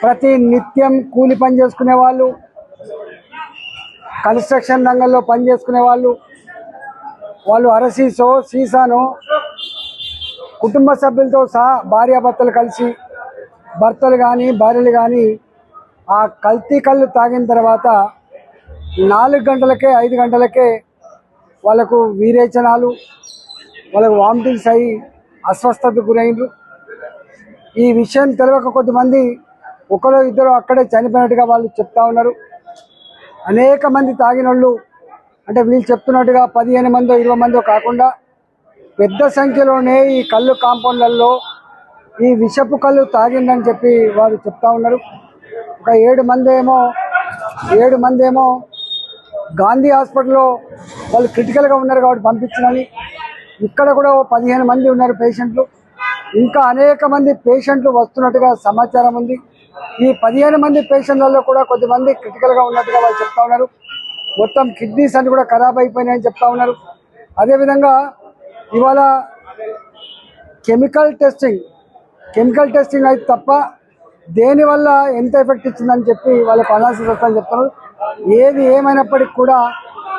ప్రతి నిత్యం కూలి పని చేసుకునే వాళ్ళు కన్స్ట్రక్షన్ రంగంలో పని చేసుకునే వాళ్ళు వాళ్ళు అరసీసో సీసానో కుటుంబ సభ్యులతో సహా భార్యాభర్తలు కలిసి భర్తలు కానీ భార్యలు కానీ ఆ కల్తీ కళ్ళు తాగిన తర్వాత నాలుగు గంటలకే ఐదు గంటలకే వాళ్ళకు వీరేచనాలు వాళ్ళకు వామిటింగ్స్ అయ్యి అస్వస్థతకు గురైనరు ఈ విషయం తెలియక కొద్దిమంది ఒకరో ఇద్దరు అక్కడే చనిపోయినట్టుగా వాళ్ళు చెప్తా ఉన్నారు. అనేక మంది తాగినోళ్ళు అంటే వీళ్ళు చెప్తున్నట్టుగా పదిహేను మందో ఇరవై మందో కాకుండా పెద్ద సంఖ్యలోనే ఈ కళ్ళు కాంపౌండ్లలో ఈ విషపు కళ్ళు తాగిందని చెప్పి వారు చెప్తా ఉన్నారు. ఒక ఏడు మంది ఏమో ఏడు మంది ఏమో గాంధీ హాస్పిటల్లో వాళ్ళు క్రిటికల్గా ఉన్నారు కాబట్టి పంపించినని ఇక్కడ కూడా ఓ పదిహేను మంది ఉన్నారు పేషెంట్లు. ఇంకా అనేక మంది పేషెంట్లు వస్తున్నట్టుగా సమాచారం ఉంది. ఈ పదిహేను మంది పేషెంట్లలో కూడా కొద్దిమంది క్రిటికల్గా ఉన్నట్టుగా వాళ్ళు చెప్తా ఉన్నారు. మొత్తం కిడ్నీస్ అన్ని కూడా ఖరాబ్ అయిపోయినాయని చెప్తా ఉన్నారు. అదేవిధంగా ఇవాళ కెమికల్ టెస్టింగ్ కెమికల్ టెస్టింగ్ అయితే తప్ప దేనివల్ల ఎంత ఎఫెక్ట్ ఇచ్చిందని చెప్పి వాళ్ళకు అనాలిసిస్ వస్తుందని చెప్తున్నారు. ఏది ఏమైనప్పటికీ కూడా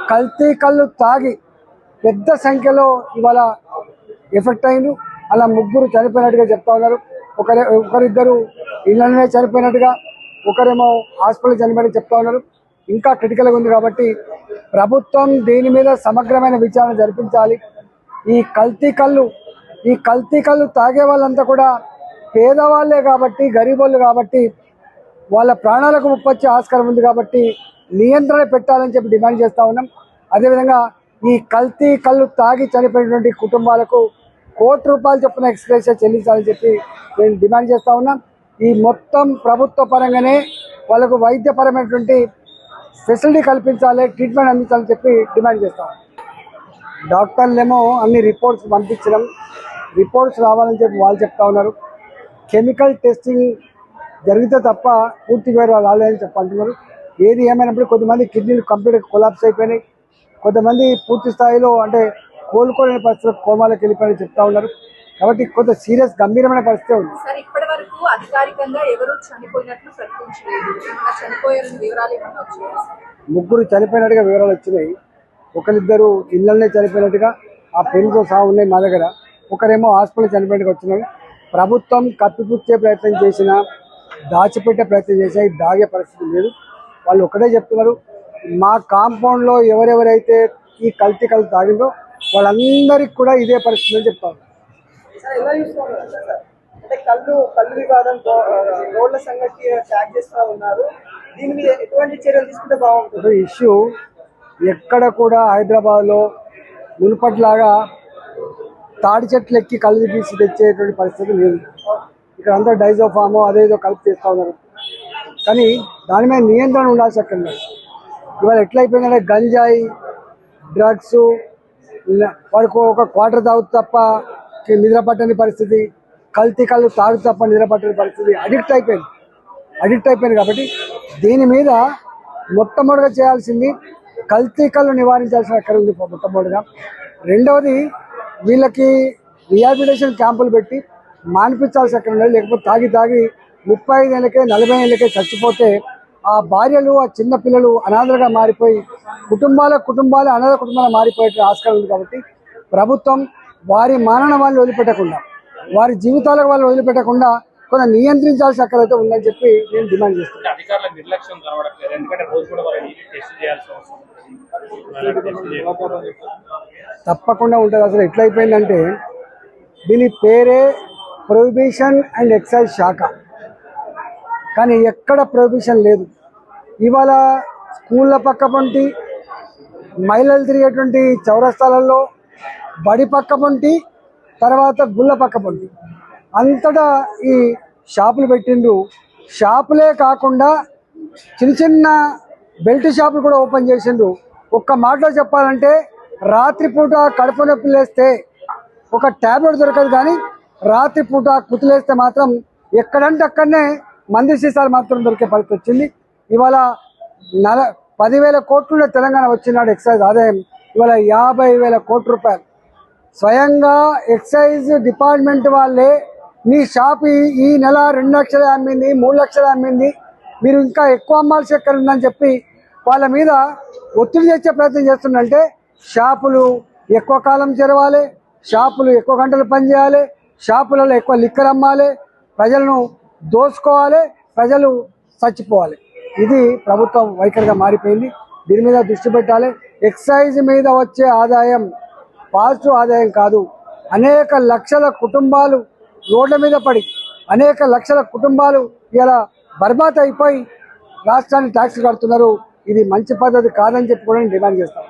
కల్తీ కళ్ళు తాగి పెద్ద సంఖ్యలో ఇవాళ ఎఫెక్ట్ అయింది అలా ముగ్గురు చనిపోయినట్టుగా చెప్తా ఉన్నారు. ఒకరి ఒకరిద్దరు ఇళ్ళనే చనిపోయినట్టుగా ఒకరేమో హాస్పిటల్ చనిపోయినట్టు చెప్తా ఉన్నారు. ఇంకా క్రిటికల్గా ఉంది కాబట్టి ప్రభుత్వం దీని మీద సమగ్రమైన విచారణ జరిపించాలి. ఈ కల్తీ కళ్ళు ఈ కల్తీ కళ్ళు తాగే వాళ్ళంతా కూడా పేదవాళ్ళే కాబట్టి గరీబోళ్ళు కాబట్టి వాళ్ళ ప్రాణాలకు ముప్పొచ్చే ఆస్కారం ఉంది కాబట్టి నియంత్రణ పెట్టాలని చెప్పి డిమాండ్ చేస్తూ ఉన్నాం. అదేవిధంగా ఈ కల్తీ కళ్ళు తాగి చనిపోయినటువంటి కుటుంబాలకు కోటి రూపాయలు చొప్పున ఎక్స్గ్రేషియా చెల్లించాలని చెప్పి మేము డిమాండ్ చేస్తూ ఉన్నాం. ఈ మొత్తం ప్రభుత్వ పరంగానే వాళ్ళకు వైద్యపరమైనటువంటి ఫెసిలిటీ కల్పించాలి ట్రీట్మెంట్ అందించాలని చెప్పి డిమాండ్ చేస్తాం డాక్టర్లేమో అన్ని రిపోర్ట్స్ పంపించడం రిపోర్ట్స్ రావాలని చెప్పి వాళ్ళు చెప్తా ఉన్నారు. కెమికల్ టెస్టింగ్ జరిగితే తప్ప పూర్తి వేరు వాళ్ళు రాలేదని చెప్పి అంటున్నారు. ఏది ఏమైనప్పుడు కొంతమంది కిడ్నీలు కంప్లీట్గా కొలాప్స్ అయిపోయినాయి. కొంతమంది పూర్తి స్థాయిలో అంటే కోలుకోలేని పరిస్థితులు కోమాలకు వెళ్ళిపోయినాయి చెప్తా ఉన్నారు. కాబట్టి కొంత సీరియస్ గంభీరమైన పరిస్థితి ఉంది? ముగ్గురు చనిపోయినట్టుగా వివరాలు వచ్చినాయి. ఒకరిద్దరు ఇళ్ళనే చనిపోయినట్టుగా ఆ పెళ్ళితో సహా ఉన్నాయి మా దగ్గర. ఒకరేమో హాస్పిటల్ చనిపోయినట్టుగా వచ్చినాయి ప్రభుత్వం కప్పిపుచ్చే ప్రయత్నం చేసినా దాచిపెట్టే ప్రయత్నం చేసినా ఇది దాగే పరిస్థితి లేదు. వాళ్ళు ఒకటే చెప్తున్నారు మా కాంపౌండ్లో ఎవరెవరైతే ఈ కల్తీ కల్తీ తాగిందో వాళ్ళందరికీ కూడా ఇదే పరిస్థితి అని అంటే కళ్ళు కళ్ళు వివాదం దో- రోడ్ల సంగతి ట్యాగ్ చేస్తూ ఉన్నారు. దీని మీద ఎటువంటి చర్యలు తీసుకుంటే బాగుంటుంది? ఇష్యూ ఎక్కడ కూడా హైదరాబాద్లో మునుపట్లాగా తాడి చెట్లు ఎక్కి కళ్ళు తీసి తెచ్చేటువంటి పరిస్థితి లేదు. ఇక్కడ అంతా డైజోఫామో అదేదో కలిపి చేస్తూ ఉన్నారు. కానీ దాని మీద నియంత్రణ ఉండాల్సి అక్కడ. ఇవాళ ఎట్లయిపోయిందంటే గంజాయి డ్రగ్స్ వాడికి ఒక క్వార్టర్ తాగుతు తప్ప నిద్ర పట్టని పరిస్థితి కల్తీ కళ్ళు తాగు తప్ప నిద్ర పట్టని పరిస్థితి అడిక్ట్ అయిపోయింది. అడిక్ట్ అయిపోయింది కాబట్టి దీని మీద మొట్టమొదటిగా చేయాల్సింది కల్తీ కళ్ళు నివారించాల్సిన అక్కడ ఉంది మొట్టమొదటిగా. రెండవది వీళ్ళకి రిహాబిలిటేషన్ క్యాంపులు పెట్టి మానిపించాల్సి అక్కడ ఉండాలి లేకపోతే తాగి తాగి ముప్పై ఐదు ఏళ్ళకే నలభై ఏళ్ళకే చచ్చిపోతే ఆ భార్యలు ఆ చిన్న పిల్లలు అనాథలుగా మారిపోయి కుటుంబాల కుటుంబాలు అనాథ కుటుంబాలు మారిపోయే ఆస్కారం ఉంది కాబట్టి ప్రభుత్వం వారి మానవ వాళ్ళని వదిలిపెట్టకుండా వారి జీవితాలకు వాళ్ళు వదిలిపెట్టకుండా కొంత నియంత్రించాల్సిన అక్కడైతే ఉందని చెప్పి నేను డిమాండ్ చేస్తున్నాను. తప్పకుండా ఉంటుంది. అసలు ఎట్లయిపోయిందంటే దీని పేరే ప్రొహిబిషన్ అండ్ ఎక్సైజ్ శాఖ. కానీ ఎక్కడ ప్రొహిబిషన్ లేదు. ఇవాళ స్కూళ్ళ పక్క పొంటి మహిళలు తిరిగేటువంటి చౌరస్తాలలో బడి పక్కపొంటి తర్వాత గుళ్ళ పక్కపొంటి అంతటా ఈ షాపులు పెట్టిండ్రు. షాపులే కాకుండా చిన్న చిన్న బెల్ట్ షాపులు కూడా ఓపెన్ చేసిండ్రు. ఒక్క మాటలో చెప్పాలంటే రాత్రిపూట కడుపు నొప్పి లేస్తే ఒక ట్యాబ్లెట్ దొరకదు కానీ రాత్రిపూట కుతులేస్తే మాత్రం ఎక్కడంటే అక్కడనే మంది సీసాలు మాత్రం దొరికే పరిస్థితి వచ్చింది. ఇవాళ నల పదివేల కోట్లు తెలంగాణ వచ్చినాడు ఎక్సైజ్ ఆదాయం. ఇవాళ యాభై వేల కోట్ల రూపాయలు. స్వయంగా ఎక్సైజ్ డిపార్ట్మెంట్ వాళ్ళే మీ షాప్ ఈ- ఈ నెల రెండు లక్షలు అమ్మింది మూడు లక్షలు అమ్మింది. మీరు ఇంకా ఎక్కువ అమ్మాల్సి ఎక్కడ ఉందని చెప్పి వాళ్ళ మీద ఒత్తిడి తెచ్చే ప్రయత్నం చేస్తుందంటే షాపులు ఎక్కువ కాలం తెరవాలి షాపులు ఎక్కువ గంటలు పనిచేయాలి షాపులలో ఎక్కువ లిక్కర్ అమ్మాలి ప్రజలను దోసుకోవాలి ప్రజలు చచ్చిపోవాలి. ఇది ప్రభుత్వం వైఖరిగా మారిపోయింది. దీని మీద దృష్టి పెట్టాలి. ఎక్సైజ్ మీద వచ్చే ఆదాయం పాజిటివ్ ఆదాయం కాదు. అనేక లక్షల కుటుంబాలు రోడ్ల మీద పడి అనేక లక్షల కుటుంబాలు ఇలా బర్బాత్ అయిపోయి రాష్ట్రాన్ని ట్యాక్స్ కడుతున్నారు. ఇది మంచి పద్ధతి కాదని చెప్పి కూడా డిమాండ్ చేస్తాను.